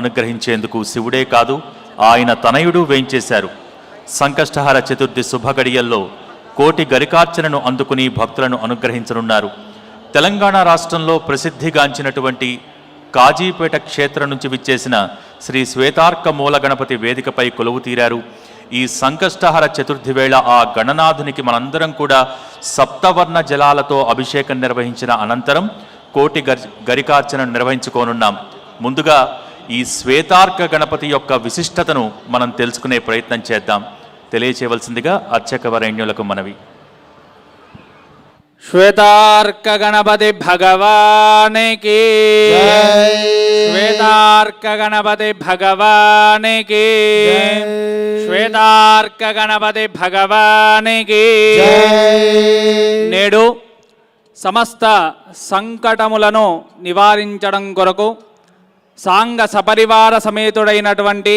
అనుగ్రహించేందుకు శివుడే కాదు ఆయన తనయుడు వేయించేశారు సంకష్టహార చతుర్థి శుభగడియల్లో కోటి గరికార్చనను అందుకుని భక్తులను అనుగ్రహించనున్నారు. తెలంగాణ రాష్ట్రంలో ప్రసిద్ధిగాంచినటువంటి కాజీపేట క్షేత్రం నుంచి విచ్చేసిన శ్రీ శ్వేతార్క మూల గణపతి వేదికపై కొలువు తీరారు. ఈ సంకష్టహర చతుర్థి వేళ ఆ గణనాథునికి మనందరం కూడా సప్తవర్ణ జలాలతో అభిషేకం నిర్వహించిన అనంతరం కోటి గరి గరికార్చన నిర్వహించుకోనున్నాం. ముందుగా ఈ శ్వేతార్క గణపతి యొక్క విశిష్టతను మనం తెలుసుకునే ప్రయత్నం చేద్దాం. తెలియచేయవలసిందిగా అర్చక వరేణ్యులకు మనవి. శ్వేతార్క గణపతి భగవానికి శ్వేతార్క గణపతి భగవానికి శ్వేతార్క గణపతి భగవానికి నేడు సమస్త సంకటములను నివారించడం కొరకు సాంగ సపరివార సమేతుడైనటువంటి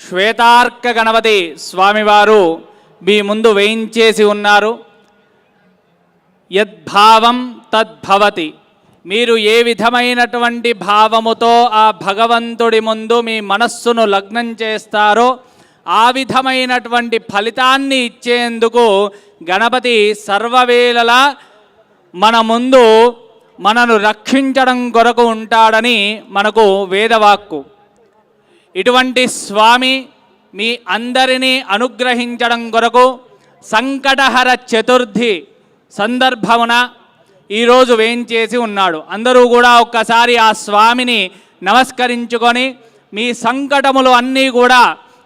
శ్వేతార్క గణపతి స్వామివారు మీ ముందు వేయించేసి ఉన్నారు. యద్భావం తద్భవతి. మీరు ఏ విధమైనటువంటి భావముతో ఆ భగవంతుడి ముందు మీ మనస్సును లగ్నం చేస్తారో ఆ విధమైనటువంటి ఫలితాన్ని ఇచ్చేందుకు గణపతి సర్వవేళలా మన ముందు మనను రక్షించడం కొరకు ఉంటాడని మనకు వేదవాక్కు. ఇటువంటి స్వామి మీ అందరినీ అనుగ్రహించడం కొరకు సంకటహర చతుర్థి సందర్భమున ఈరోజు వేయించేసి ఉన్నాడు. అందరూ కూడా ఒక్కసారి ఆ స్వామిని నమస్కరించుకొని మీ సంకటములు అన్నీ కూడా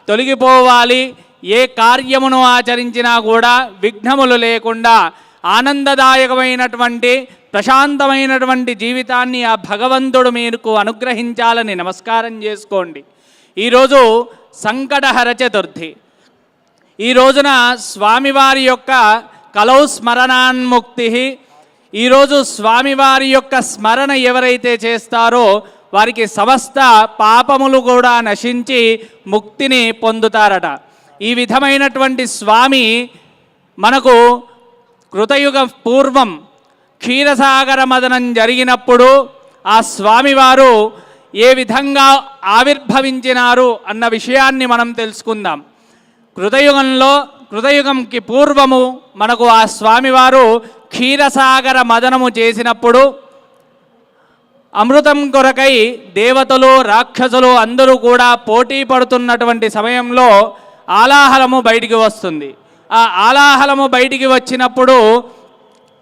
తొలగిపోవాలి. ఏ కార్యమును ఆచరించినా కూడా విఘ్నములు లేకుండా ఆనందదాయకమైనటువంటి ప్రశాంతమైనటువంటి జీవితాన్ని ఆ భగవంతుడు మీకు అనుగ్రహించాలని నమస్కారం చేసుకోండి. ఈరోజు సంకటహర చతుర్థి. ఈ రోజున స్వామివారి యొక్క కలౌ స్మరణాన్ముక్తి ఈరోజు స్వామివారి యొక్క స్మరణ ఎవరైతే చేస్తారో వారికి సమస్త పాపములు కూడా నశించి ముక్తిని పొందుతారట. ఈ విధమైనటువంటి స్వామి మనకు కృతయుగ పూర్వం క్షీరసాగర మదనం జరిగినప్పుడు ఆ స్వామివారు ఏ విధంగా ఆవిర్భవించినారు అన్న విషయాన్ని మనం తెలుసుకుందాం. కృతయుగంలో కృతయుగంకి పూర్వము మనకు ఆ స్వామివారు క్షీరసాగర మదనము చేసినప్పుడు అమృతం కొరకై దేవతలు రాక్షసులు అందరూ కూడా పోటీ పడుతున్నటువంటి సమయంలో ఆలాహలము బయటికి వస్తుంది. ఆ ఆలాహలము బయటికి వచ్చినప్పుడు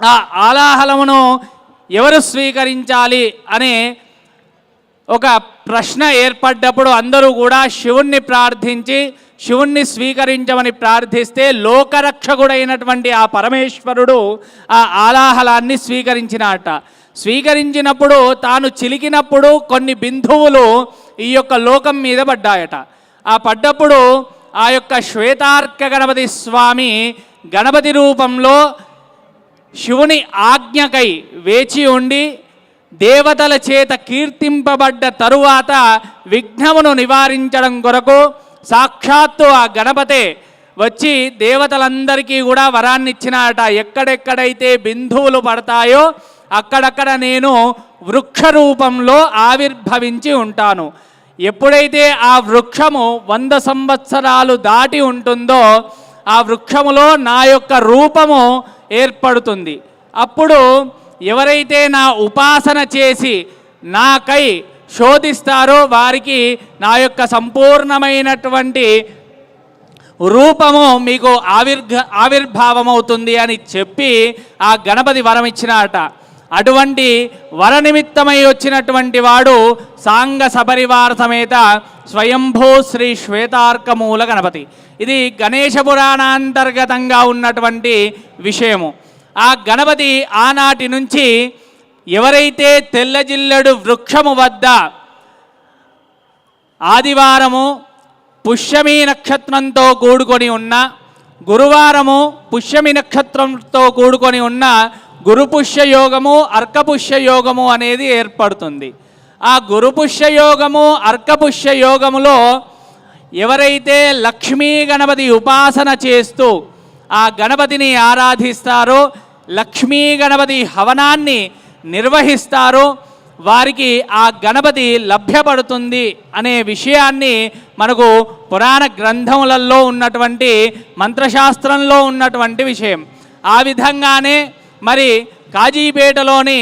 ఆ ఆలాహలమును ఎవరు స్వీకరించాలి అనే ఒక ప్రశ్న ఏర్పడ్డప్పుడు అందరూ కూడా శివుణ్ణి ప్రార్థించి శివుణ్ణి స్వీకరించమని ప్రార్థిస్తే లోకరక్షకుడైనటువంటి ఆ పరమేశ్వరుడు ఆ ఆలాహలాన్ని స్వీకరించినట. స్వీకరించినప్పుడు తాను చిలికినప్పుడు కొన్ని బిందువులు ఈ యొక్క లోకం మీద పడ్డాయట. ఆ పడ్డప్పుడు ఆ యొక్క శ్వేతార్క గణపతి స్వామి గణపతి రూపంలో శివుని ఆజ్ఞకై వేచి ఉండి దేవతల చేత కీర్తింపబడ్డ తరువాత విఘ్నమును నివారించడం కొరకు సాక్షాత్తు ఆ గణపతే వచ్చి దేవతలందరికీ కూడా వరాన్ని ఇచ్చినాట ఎక్కడెక్కడైతే బిందువులు పడతాయో అక్కడక్కడ నేను వృక్ష రూపంలో ఆవిర్భవించి ఉంటాను. ఎప్పుడైతే ఆ వృక్షము వంద సంవత్సరాలు దాటి ఉంటుందో ఆ వృక్షములో నా యొక్క రూపము ఏర్పడుతుంది. అప్పుడు ఎవరైతే నా ఉపాసన చేసి నాకై శోధిస్తారో వారికి నా యొక్క సంపూర్ణమైనటువంటి రూపము మీకు ఆవిర్ఘ ఆవిర్భావమవుతుంది అని చెప్పి ఆ గణపతి వరం ఇచ్చినట అటువంటి వరనిమిత్తమై వచ్చినటువంటి వాడు సాంగ సపరివార సమేత స్వయంభూ శ్రీ శ్వేతార్కమూల గణపతి. ఇది గణేశ పురాణాంతర్గతంగా ఉన్నటువంటి విషయము. ఆ గణపతి ఆనాటి నుంచి ఎవరైతే తెల్లజిల్లడు వృక్షము వద్ద ఆదివారము పుష్యమి నక్షత్రంతో కూడుకొని ఉన్న గురువారము పుష్యమి నక్షత్రంతో కూడుకొని ఉన్న గురుపుష్య యోగము అర్కపుష్య యోగము అనేది ఏర్పడుతుంది. ఆ గురుపుష్య యోగము అర్కపుష్య యోగములో ఎవరైతే లక్ష్మీ గణపతి ఉపాసన చేస్తూ ఆ గణపతిని ఆరాధిస్తారో లక్ష్మీ గణపతి హవనాన్ని నిర్వహిస్తారో వారికి ఆ గణపతి లభ్యపడుతుంది అనే విషయాన్ని మనకు పురాణ గ్రంథములలో ఉన్నటువంటి మంత్రశాస్త్రంలో ఉన్నటువంటి విషయం. ఆ విధంగానే మరి కాజీపేటలోని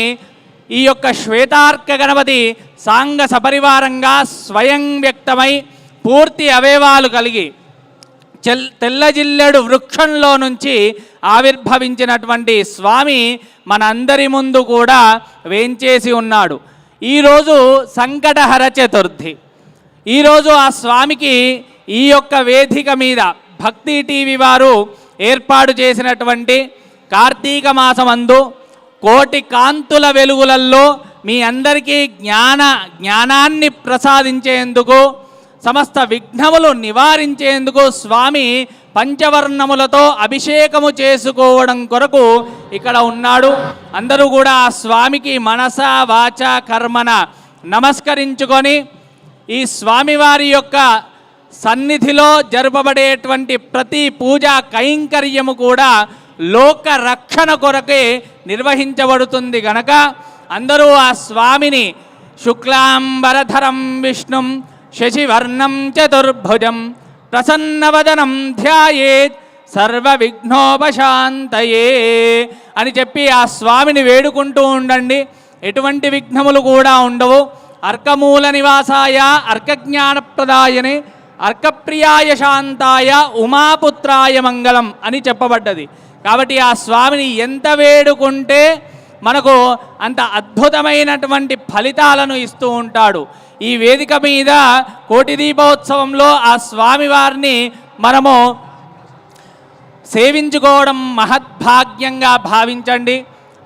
ఈ యొక్క శ్వేతార్క గణపతి సాంగ సపరివారంగా స్వయం వ్యక్తమై పూర్తి అవయవాలు కలిగి చెల్ తెల్లజిల్లెడు వృక్షంలో నుంచి ఆవిర్భవించినటువంటి స్వామి మనందరి ముందు కూడా వేంచేసి ఉన్నాడు. ఈరోజు సంకటహర చతుర్థి. ఈరోజు ఆ స్వామికి ఈ యొక్క వేదిక మీద భక్తి టీవీ వారు ఏర్పాటు చేసినటువంటి కార్తీక మాసమందు కోటి కాంతుల వెలుగులల్లో మీ అందరికీ జ్ఞాన జ్ఞానాన్ని ప్రసాదించేందుకు సమస్త విఘ్నములు నివారించేందుకు స్వామి పంచవర్ణములతో అభిషేకము చేసుకోవడం కొరకు ఇక్కడ ఉన్నాడు. అందరూ కూడా ఆ స్వామికి మనస వాచ కర్మన నమస్కరించుకొని ఈ స్వామివారి యొక్క సన్నిధిలో జరపబడేటువంటి ప్రతి పూజా కైంకర్యము కూడా లోక రక్షణ కొరకే నిర్వహించబడుతుంది గనక అందరూ ఆ స్వామిని శుక్లాంబరధరం విష్ణుం శశివర్ణం చతుర్భుజం ప్రసన్నవదనం ధ్యాయేత్ సర్వ విఘ్నోపశాంతయే అని చెప్పి ఆ స్వామిని వేడుకుంటూ ఉండండి. ఎటువంటి విఘ్నములు కూడా ఉండవు. అర్కమూల నివాసాయ అర్కజ్ఞానప్రదాయనే అర్కప్రియాయ శాంతాయ ఉమాపుత్రాయ మంగళం అని చెప్పబడ్డది. కాబట్టి ఆ స్వామిని ఎంత వేడుకుంటే మనకు అంత అద్భుతమైనటువంటి ఫలితాలను ఇస్తూ ఉంటాడు. ఈ వేదిక మీద కోటి దీపోత్సవంలో ఆ స్వామివారిని మనము సేవించుకోవడం మహద్భాగ్యంగా భావించండి.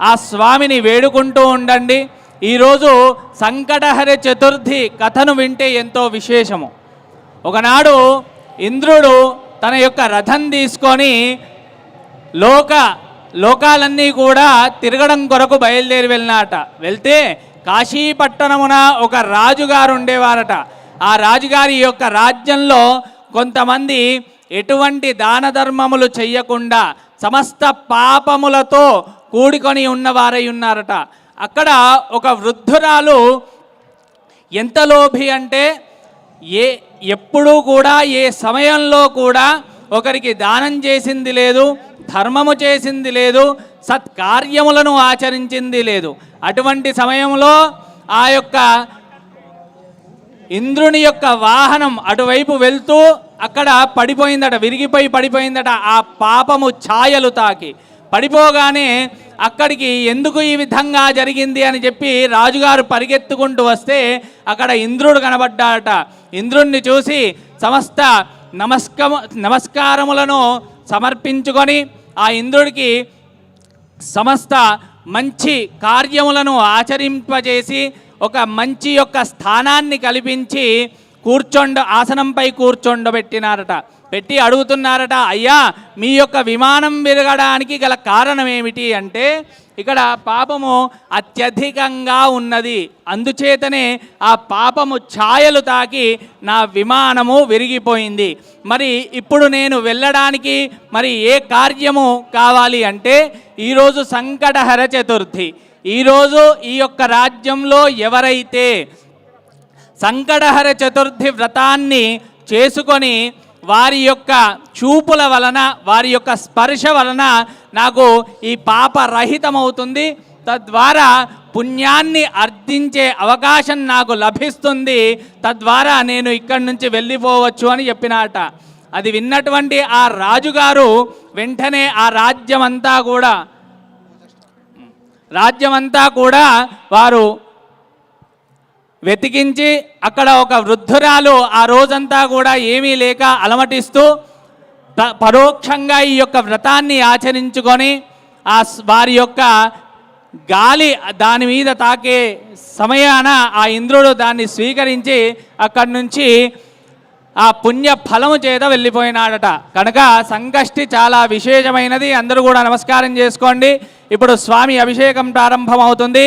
ఆ స్వామిని వేడుకుంటూ ఉండండి. ఈరోజు సంకటహర చతుర్థి కథను వింటే ఎంతో విశేషము. ఒకనాడు ఇంద్రుడు తన యొక్క రథం తీసుకొని లోక లోకాలన్నీ కూడా తిరగడం కొరకు బయలుదేరి వెళ్ళినాట. వెళ్తే కాశీపట్టణమున ఒక రాజుగారు ఉండేవారట. ఆ రాజుగారి యొక్క రాజ్యంలో కొంతమంది ఎటువంటి దాన ధర్మములు చెయ్యకుండా సమస్త పాపములతో కూడుకొని ఉన్నవారై ఉన్నారట. అక్కడ ఒక వృద్ధురాలు ఎంత లోభి అంటే ఏ ఎప్పుడూ కూడా ఏ సమయంలో కూడా ఒకరికి దానం చేసింది లేదు ధర్మము చేసింది లేదు సత్కార్యములను ఆచరించింది లేదు. అటువంటి సమయంలో ఆ యొక్క ఇంద్రుని యొక్క వాహనం అటువైపు వెళ్తూ అక్కడ పడిపోయిందట విరిగిపోయి పడిపోయిందట ఆ పాపము ఛాయలు తాకి. పడిపోగానే అక్కడికి ఎందుకు ఈ విధంగా జరిగింది అని చెప్పి రాజుగారు పరిగెత్తుకుంటూ వస్తే అక్కడ ఇంద్రుడు కనబడ్డాట ఇంద్రుణ్ణి చూసి సమస్త నమస్క నమస్కారములను సమర్పించుకొని ఆ ఇంద్రుడికి సమస్త మంచి కార్యములను ఆచరింపజేసి ఒక మంచి యొక్క స్థానాన్ని కల్పించి కూర్చొండ ఆసనంపై కూర్చొండబెట్టినారట. పెట్టి అడుగుతున్నారట అయ్యా మీ యొక్క విమానం విరగడానికి గల కారణం ఏమిటి అంటే ఇక్కడ పాపము అత్యధికంగా ఉన్నది. అందుచేతనే ఆ పాపము ఛాయలు తాకి నా విమానము విరిగిపోయింది. మరి ఇప్పుడు నేను వెళ్ళడానికి మరి ఏ కార్యము కావాలి అంటే ఈరోజు సంకటహర చతుర్థి. ఈరోజు ఈ యొక్క రాజ్యంలో ఎవరైతే సంకటహర చతుర్థి వ్రతాన్ని చేసుకొని వారి యొక్క చూపుల వలన వారి యొక్క స్పర్శ వలన నాకు ఈ పాప రహితమవుతుంది. తద్వారా పుణ్యాన్ని అర్థించే అవకాశం నాకు లభిస్తుంది. తద్వారా నేను ఇక్కడి నుంచి వెళ్ళిపోవచ్చు అని చెప్పినాట. అది విన్నటువంటి ఆ రాజుగారు వెంటనే ఆ రాజ్యమంతా కూడా రాజ్యమంతా కూడా వారు వెతికించి అక్కడ ఒక వృద్ధురాలు ఆ రోజంతా కూడా ఏమీ లేక అలమటిస్తూ పరోక్షంగా ఈ యొక్క వ్రతాన్ని ఆచరించుకొని ఆ వారి యొక్క గాలి దాని మీద తాకే సమయాన ఆ ఇంద్రుడు దాన్ని స్వీకరించి అక్కడి నుంచి ఆ పుణ్య ఫలము చేత వెళ్ళిపోయినాడట. కనుక సంకష్టి చాలా విశేషమైనది. అందరూ కూడా నమస్కారం చేసుకోండి. ఇప్పుడు స్వామి అభిషేకం ప్రారంభమవుతుంది.